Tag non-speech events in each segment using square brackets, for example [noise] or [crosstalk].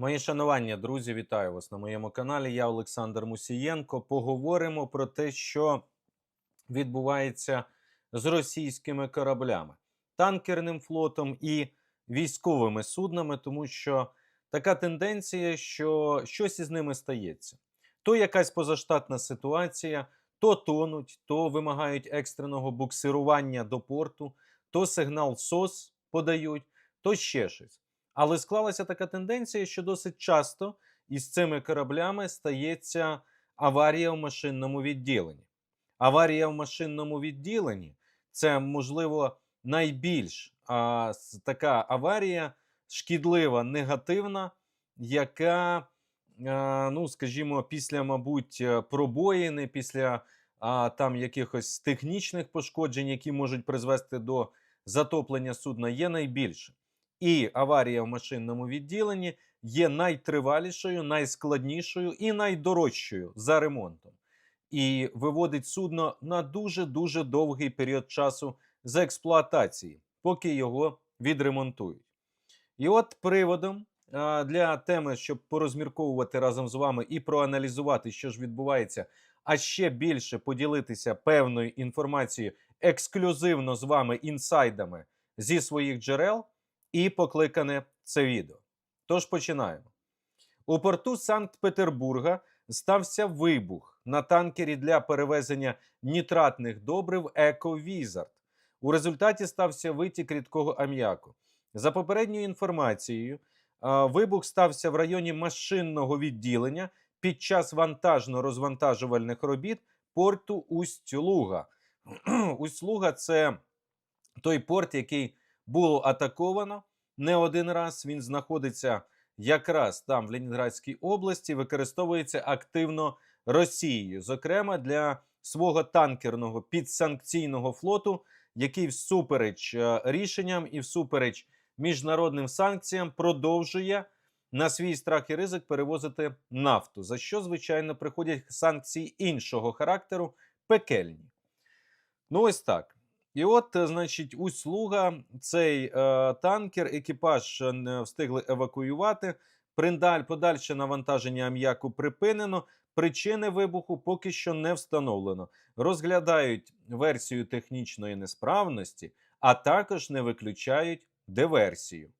Мої шанування, друзі, вітаю вас на моєму каналі. Я Олександр Мусієнко. Поговоримо про те, що відбувається з російськими кораблями, танкерним флотом і військовими суднами, тому що така тенденція, що щось із ними стається. То якась позаштатна ситуація, то тонуть, то вимагають екстреного буксирування до порту, то сигнал СОС подають, то ще щось. Але склалася така тенденція, що досить часто із цими кораблями стається аварія в машинному відділенні. Аварія в машинному відділенні це, можливо, найбільш а, така аварія шкідлива, негативна, яка, а, ну, скажімо, після, мабуть, пробоїни, після а, там якихось технічних пошкоджень, які можуть призвести до затоплення судна, є найбільше. І аварія в машинному відділенні є найтривалішою, найскладнішою і найдорожчою за ремонтом. І виводить судно на дуже дуже довгий період часу з експлуатації, поки його відремонтують. І от приводом для теми, щоб порозмірковувати разом з вами і проаналізувати, що ж відбувається, а ще більше поділитися певною інформацією ексклюзивно з вами інсайдами зі своїх джерел, і покликане це відео. Тож починаємо. У порту Санкт-Петербурга стався вибух на танкері для перевезення нітратних добрив «Еко-Візард». У результаті стався витік рідкого ам'яку. За попередньою інформацією, вибух стався в районі машинного відділення під час вантажно-розвантажувальних робіт порту Усть-Луга. [clears throat] Усть-Луга – це той порт, який було атаковано не один раз. Він знаходиться якраз там, в Ленінградській області, використовується активно Росією, зокрема для свого танкерного підсанкційного флоту, який всупереч е, рішенням і всупереч міжнародним санкціям продовжує на свій страх і ризик перевозити нафту, за що, звичайно, приходять санкції іншого характеру, пекельні. Ну, ось так. І от, е, значить, услуга, цей е, танкер, екіпаж е, не встигли евакуювати. Приндаль, подальше навантаження ам'яку припинено. Причини вибуху поки що не встановлено. Розглядають версію технічної несправності, а також не виключають диверсію.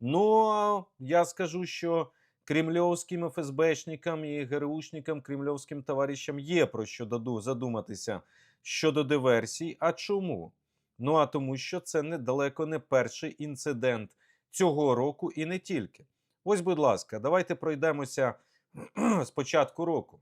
Ну, я скажу, що кремльовським ФСБшникам і ГРУшникам, кремльовським товаришам є про що задуматися щодо диверсій. А чому? Ну а тому, що це недалеко не перший інцидент цього року і не тільки. Ось, будь ласка, давайте пройдемося [clears throat] з початку року.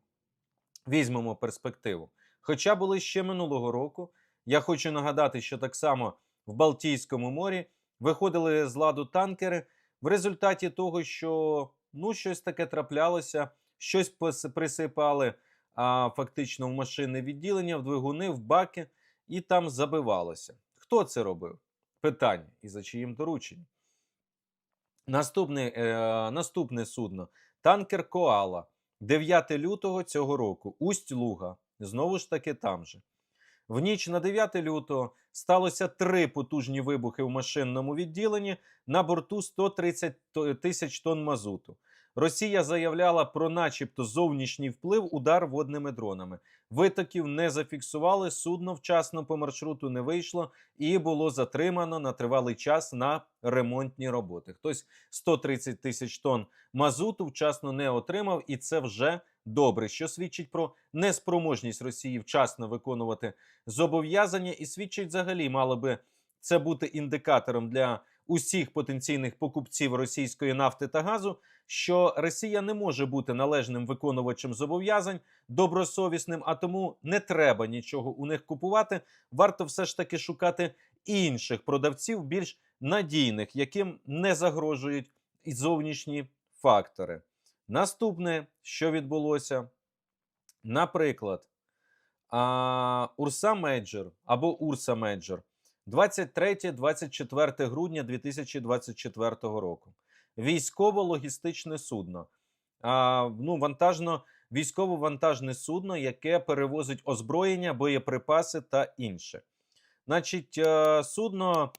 Візьмемо перспективу. Хоча були ще минулого року. Я хочу нагадати, що так само в Балтійському морі виходили з ладу танкери в результаті того, що ну, щось таке траплялося, щось присипали а, фактично в машинне відділення, в двигуни, в баки, і там забивалося. Хто це робив? Питання. І за чиїм дорученням? Наступне, е, наступне судно. Танкер Коала. 9 лютого цього року. Усть-Луга. Знову ж таки там же. В ніч на 9 лютого сталося три потужні вибухи в машинному відділенні на борту 130 тисяч тонн мазуту. Росія заявляла про начебто зовнішній вплив удар водними дронами. Витоків не зафіксували, судно вчасно по маршруту не вийшло і було затримано на тривалий час на ремонтні роботи. Хтось 130 тисяч тонн мазуту вчасно не отримав, і це вже добре, що свідчить про неспроможність Росії вчасно виконувати зобов'язання, і свідчить взагалі, мало би це бути індикатором для усіх потенційних покупців російської нафти та газу, що Росія не може бути належним виконувачем зобов'язань, добросовісним, а тому не треба нічого у них купувати. Варто все ж таки шукати інших продавців, більш надійних, яким не загрожують і зовнішні фактори. Наступне, що відбулося, наприклад, а, Урса Меджор або Урса Меджор 23-24 грудня 2024 року. Військово-логістичне судно. А, ну, вантажно, військово-вантажне судно, яке перевозить озброєння, боєприпаси та інше. Значить, е, судно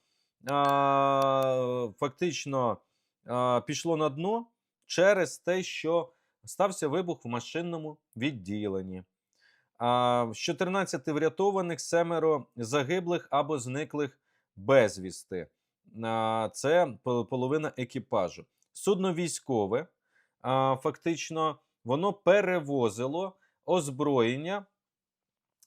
а, фактично а, пішло на дно через те, що стався вибух в машинному відділенні. А, з 14 врятованих, семеро загиблих або зниклих безвісти. Це половина екіпажу. Судно військове, фактично, воно перевозило озброєння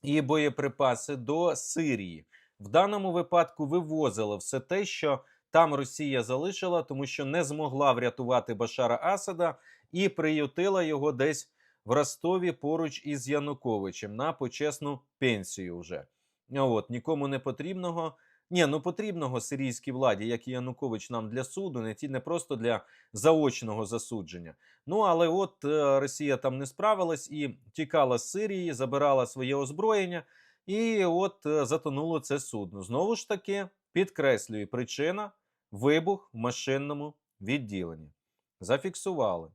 і боєприпаси до Сирії. В даному випадку вивозило все те, що там Росія залишила, тому що не змогла врятувати Башара Асада і приютила його десь в Ростові поруч із Януковичем на почесну пенсію вже. От, нікому не потрібного. Ні, ну потрібного сирійській владі, як і Янукович нам для суду, не ті не просто для заочного засудження. Ну але от е, Росія там не справилась і тікала з Сирії, забирала своє озброєння, і от е, затонуло це судно. Знову ж таки, підкреслюю, причина вибух в машинному відділенні. Зафіксували.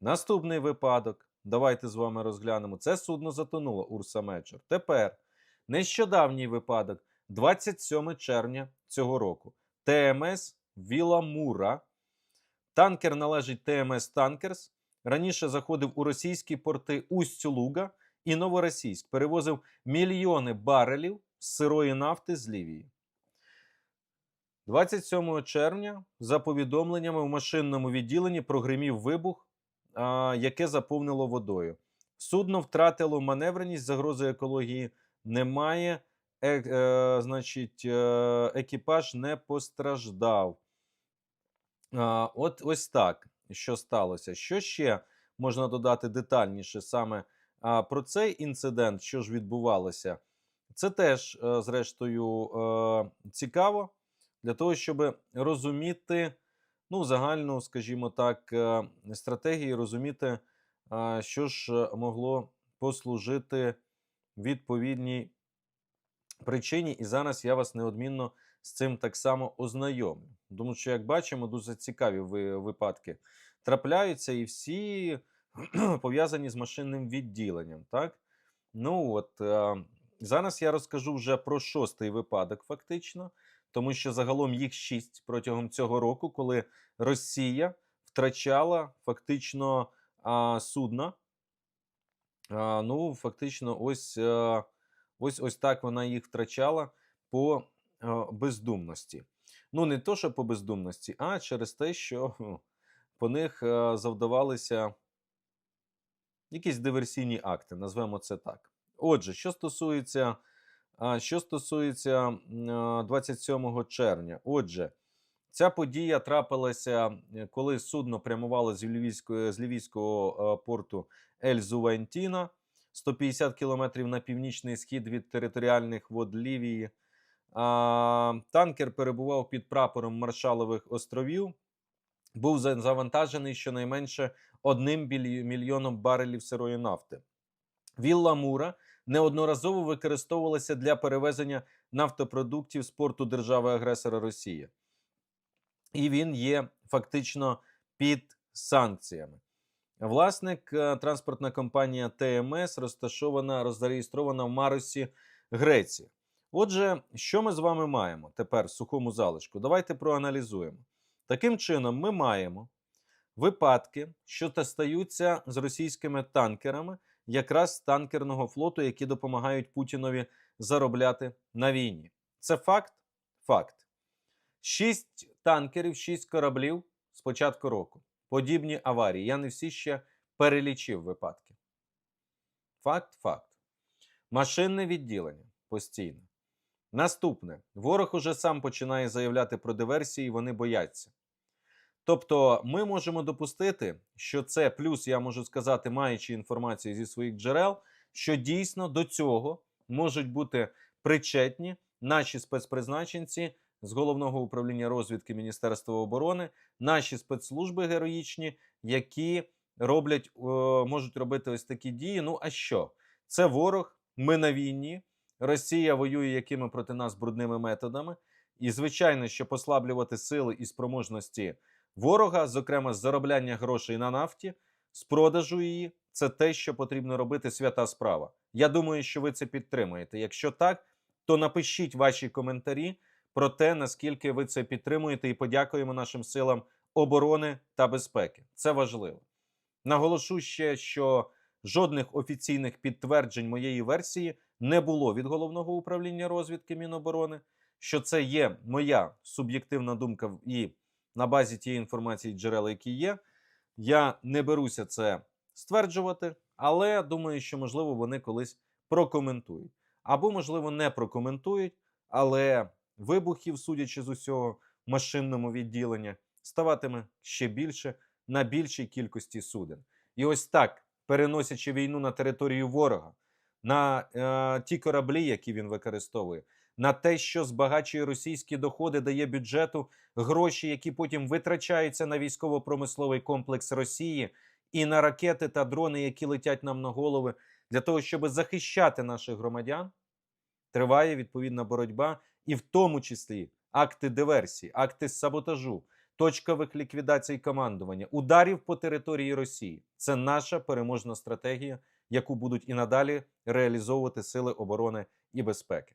Наступний випадок. Давайте з вами розглянемо. Це судно затонуло Урса Мечор. Тепер нещодавній випадок, 27 червня цього року. ТМС Віламура. Танкер належить ТМС Танкерс. Раніше заходив у російські порти Усть-Луга і Новоросійськ. Перевозив мільйони барелів сирої нафти з Лівії. 27 червня, за повідомленнями, в машинному відділенні прогримів вибух, яке заповнило водою. Судно втратило маневреність, загрози екології немає. Е, е, значить, е, екіпаж не постраждав. А, от ось так, що сталося. Що ще можна додати детальніше саме а, про цей інцидент, що ж відбувалося? Це теж, е, зрештою, е, цікаво для того, щоб розуміти ну, загальну, скажімо так, е, стратегію, розуміти, що ж могло послужити відповідній причині. І зараз я вас неодмінно з цим так само ознайомлю. Тому що, як бачимо, дуже цікаві випадки трапляються, і всі [clears throat] пов'язані з машинним відділенням. Так? Ну от е, зараз я розкажу вже про шостий випадок, фактично, тому що загалом їх шість протягом цього року, коли Росія втрачала фактично а, судна. А, ну, фактично, ось, е, ось ось так вона їх втрачала по е, бездумності. Ну, не то, що по бездумності, а через те, що [laughs] по них е, завдавалися якісь диверсійні акти, назвемо це так. Отже, що стосується, а, що стосується 27 червня, отже, ця подія трапилася, е, коли судно прямувало з лівійського, з лівійського е, порту Ель Зувантіна, 150 кілометрів на північний схід від територіальних вод Лівії. А, танкер перебував під прапором Маршалових островів. Був завантажений щонайменше одним мільйоном барелів сирої нафти. Вілла Мура неодноразово використовувалася для перевезення нафтопродуктів з порту держави-агресора Росії. І він є фактично під санкціями. Власник е, транспортна компанія ТМС розташована, розреєстрована в Маросі, Греція. Отже, що ми з вами маємо тепер в сухому залишку? Давайте проаналізуємо. Таким чином, ми маємо випадки, що та стаються з російськими танкерами, якраз танкерного флоту, які допомагають Путінові заробляти на війні. Це факт? Факт. Шість танкерів, шість кораблів з початку року. Подібні аварії. Я не всі ще перелічив випадки. Факт, факт. Машинне відділення постійно. Наступне. Ворог уже сам починає заявляти про диверсії, і вони бояться. Тобто, ми можемо допустити, що це плюс, я можу сказати, маючи інформацію зі своїх джерел, що дійсно до цього можуть бути причетні наші спецпризначенці з головного управління розвідки Міністерства оборони, наші спецслужби героїчні, які роблять, можуть робити ось такі дії. Ну а що? Це ворог, ми на війні. Росія воює якими проти нас брудними методами. І, звичайно, що послаблювати сили і спроможності ворога, зокрема з заробляння грошей на нафті, з продажу її, це те, що потрібно робити свята справа. Я думаю, що ви це підтримуєте. Якщо так, то напишіть ваші коментарі про те, наскільки ви це підтримуєте, і подякуємо нашим силам оборони та безпеки. Це важливо. Наголошу ще, що жодних офіційних підтверджень моєї версії не було від головного управління розвідки Міноборони. Що це є моя суб'єктивна думка і на базі тієї інформації джерел, які є. Я не беруся це стверджувати, але думаю, що можливо вони колись прокоментують. Або, можливо, не прокоментують, але вибухів, судячи з усього, машинному відділенні ставатиме ще більше на більшій кількості суден. І ось так, переносячи війну на територію ворога, на е, ті кораблі, які він використовує, на те, що збагачує російські доходи, дає бюджету гроші, які потім витрачаються на військово-промисловий комплекс Росії і на ракети та дрони, які летять нам на голови, для того, щоб захищати наших громадян, триває відповідна боротьба, і в тому числі акти диверсії, акти саботажу, точкових ліквідацій командування, ударів по території Росії. Це наша переможна стратегія, яку будуть і надалі реалізовувати сили оборони і безпеки.